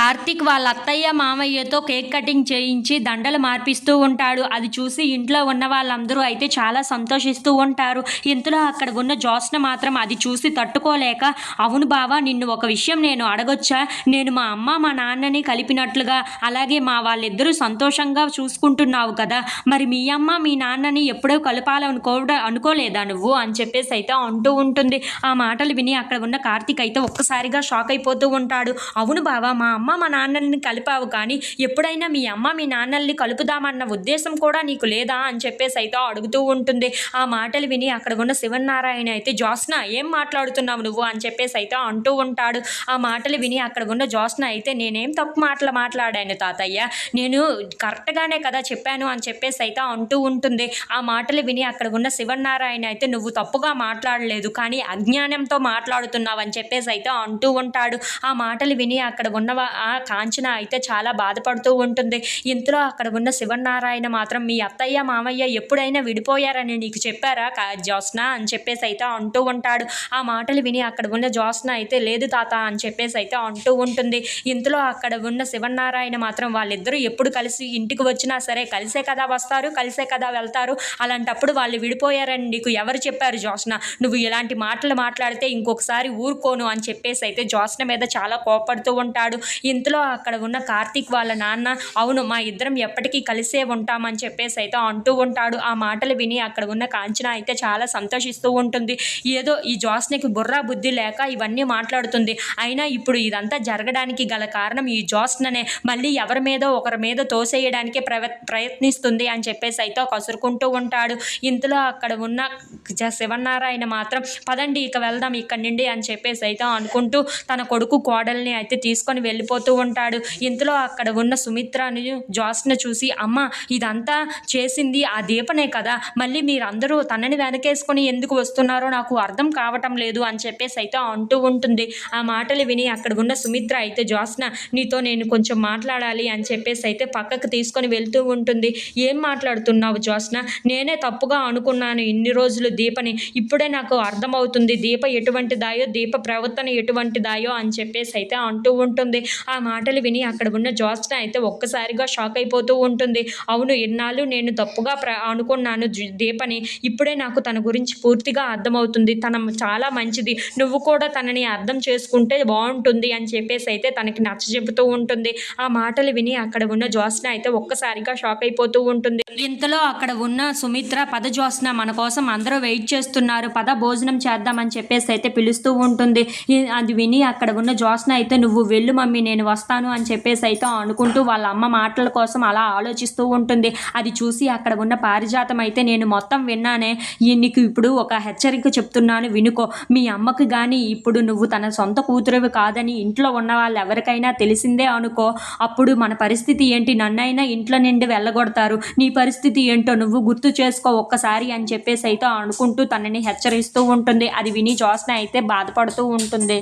కార్తీక్ వాళ్ళ అత్తయ్య మామయ్యతో cake cutting చేయించి దండలు మార్పిస్తూ ఉంటాడు. అది చూసి ఇంట్లో ఉన్న వాళ్ళందరూ అయితే చాలా సంతోషిస్తూ ఉంటారు. ఇంతలో అక్కడ ఉన్న జోస్న మాత్రం అది చూసి తట్టుకోలేక అవును బావా నిన్ను ఒక విషయం నేను అడగొచ్చా? నేను మా అమ్మ మా నాన్నని కలిపినట్లుగా అలాగే మా వాళ్ళిద్దరూ సంతోషంగా చూసుకుంటున్నావు కదా. మరి మీ అమ్మ మీ నాన్నని ఎప్పుడో కలపాలనుకో అనుకోలేదా నువ్వు? అని చెప్పేసి అయితే అంటూ ఉంటుంది. ఆ మాటలు విని అక్కడ ఉన్న కార్తీక్ అయితే ఒక్కసారిగా షాక్ అయిపోతూ ఉంటాడు. అవును బావా మా అమ్మ మా నాన్నల్ని కలిపావు కానీ ఎప్పుడైనా మీ అమ్మ మీ నాన్నల్ని కలుపుదామన్న ఉద్దేశం కూడా నీకు లేదా అని చెప్పేసి అయితే అడుగుతూ ఉంటుంది. ఆ మాటలు విని అక్కడ ఉన్న శివనారాయణ అయితే జోస్న ఏం మాట్లాడుతున్నావు నువ్వు? అని చెప్పేసి అయితే అంటూ ఉంటాడు. ఆ మాటలు విని అక్కడ ఉన్న జోస్న అయితే నేనేం తప్పు మాటలు మాట్లాడాను తాతయ్య? నేను కరెక్ట్గానే కదా చెప్పాను అని చెప్పేసి అయితే అంటూ ఉంటుంది. ఆ మాటలు విని అక్కడ ఉన్న శివనారాయణ అయితే నువ్వు తప్పుగా మాట్లాడలేదు కానీ అజ్ఞానంతో మాట్లాడుతున్నావు అని చెప్పేసి అయితే అంటూ ఉంటాడు. ఆ మాటలు విని అక్కడ ఉన్నవా కాంచన అయితే చాలా బాధపడుతూ ఉంటుంది. ఇంతలో అక్కడ ఉన్న శివనారాయణ మాత్రం మీ అత్తయ్య మామయ్య ఎప్పుడైనా విడిపోయారని నీకు చెప్పారా కా- జోస్న అని చెప్పేసి అయితే అంటూ ఉంటాడు. ఆ మాటలు విని అక్కడ ఉన్న జోస్న అయితే లేదు తాత అని చెప్పేసి అయితే అంటూ ఉంటుంది. ఇంతలో అక్కడ ఉన్న శివనారాయణ మాత్రం వాళ్ళిద్దరూ ఎప్పుడు కలిసి ఇంటికి వచ్చినా సరే కలిసే కదా వస్తారు కలిసే కదా వెళ్తారు. అలాంటప్పుడు వాళ్ళు విడిపోయారని నీకు ఎవరు చెప్పారు జోస్న నువ్వు ఇలాంటి మాటలు మాట్లాడితే ఇంకొకసారి ఊరుకోను అని చెప్పేసి అయితే జోస్న మీద చాలా కోపడుతూ ఉంటాడు. ఇంతలో అక్కడ ఉన్న కార్తీక్ వాళ్ళ నాన్న అవును మా ఇద్దరం ఎప్పటికీ కలిసే ఉంటామని చెప్పేసి అయితే అంటూ ఉంటాడు. ఆ మాటలు విని అక్కడ ఉన్న కాంచన అయితే చాలా సంతోషిస్తూ ఉంటుంది. ఏదో ఈ జోస్నికి బుర్రా బుద్ధి లేక ఇవన్నీ మాట్లాడుతుంది. అయినా ఇప్పుడు ఇదంతా జరగడానికి గల కారణం ఈ జోస్ననే. మళ్ళీ ఎవరి మీదో ఒకరి మీద తోసేయడానికి ప్రవ ప్రయత్నిస్తుంది అని చెప్పేసి అయితే కసురుకుంటూ ఉంటాడు. ఇంతలో అక్కడ ఉన్న జ- శివనారాయణ మాత్రం పదండి ఇక వెళ్దాం ఇక్కడి నుండి అని చెప్పేసి అయితే అనుకుంటూ తన కొడుకు కోడల్ని అయితే తీసుకొని వెళ్ళి వెళ్ళిపోతూ ఉంటాడు. ఇంతలో అక్కడ ఉన్న సుమిత్రని జోస్న చూసి అమ్మ ఇదంతా చేసింది ఆ దీపనే కదా. మళ్ళీ మీరందరూ తనని వెనకేసుకొని ఎందుకు వస్తున్నారో నాకు అర్థం కావటం లేదు అని చెప్పేసి అయితే అంటూ ఉంటుంది. ఆ మాటలు విని అక్కడ ఉన్న సుమిత్ర అయితే జోస్న నీతో నేను కొంచెం మాట్లాడాలి అని చెప్పేసి అయితే పక్కకు తీసుకొని వెళ్తూ ఉంటుంది. ఏం మాట్లాడుతున్నావు జోస్న? నేనే తప్పుగా అనుకున్నాను ఇన్ని రోజులు దీపని. ఇప్పుడే నాకు అర్థమవుతుంది. దీప ఎటువంటిదాయో దీప ప్రవర్తన ఎటువంటిదాయో అని చెప్పేసి అయితే అంటూ ఉంటుంది. ఆ మాటలు విని అక్కడ ఉన్న జోస్న అయితే ఒక్కసారిగా షాక్ అయిపోతూ ఉంటుంది. అవును ఎన్నాళ్ళు నేను తప్పుగా ప్ర అనుకున్నాను దీపని. ఇప్పుడే నాకు తన గురించి పూర్తిగా అర్థమవుతుంది. తన చాలా మంచిది. నువ్వు కూడా తనని అర్థం చేసుకుంటే బాగుంటుంది అని చెప్పేసి అయితే తనకి నచ్చ చెబుతూ ఉంటుంది. ఆ మాటలు విని అక్కడ ఉన్న జోస్న అయితే ఒక్కసారిగా షాక్ అయిపోతూ ఉంటుంది. ఇంతలో అక్కడ ఉన్న సుమిత్ర పద జోస్న మన కోసం అందరూ వెయిట్ చేస్తున్నారు. పద భోజనం చేద్దామని చెప్పేసి అయితే పిలుస్తూ ఉంటుంది. అది విని అక్కడ ఉన్న జోస్న అయితే నువ్వు వెళ్ళు మమ్మీ నేను వస్తాను అని చెప్పేసి అయితే అనుకుంటూ వాళ్ళ అమ్మ మాటల కోసం అలా ఆలోచిస్తూ ఉంటుంది. అది చూసి అక్కడ ఉన్న పారిజాతం అయితే నేను మొత్తం విన్నానే. ఈ నీకు ఇప్పుడు ఒక హెచ్చరిక చెప్తున్నాను వినుకో. మీ అమ్మకు కానీ ఇప్పుడు నువ్వు తన సొంత కూతురువి కాదని ఇంట్లో ఉన్న వాళ్ళు ఎవరికైనా తెలిసిందే అనుకో. అప్పుడు మన పరిస్థితి ఏంటి? నన్నైనా ఇంట్లో నుండి వెళ్ళగొడతారు. నీ పరిస్థితి ఏంటో నువ్వు గుర్తు చేసుకో ఒక్కసారి అని చెప్పేసి అయితే అనుకుంటూ తనని హెచ్చరిస్తూ ఉంటుంది. అది విని జోస్న అయితే బాధపడుతూ ఉంటుంది.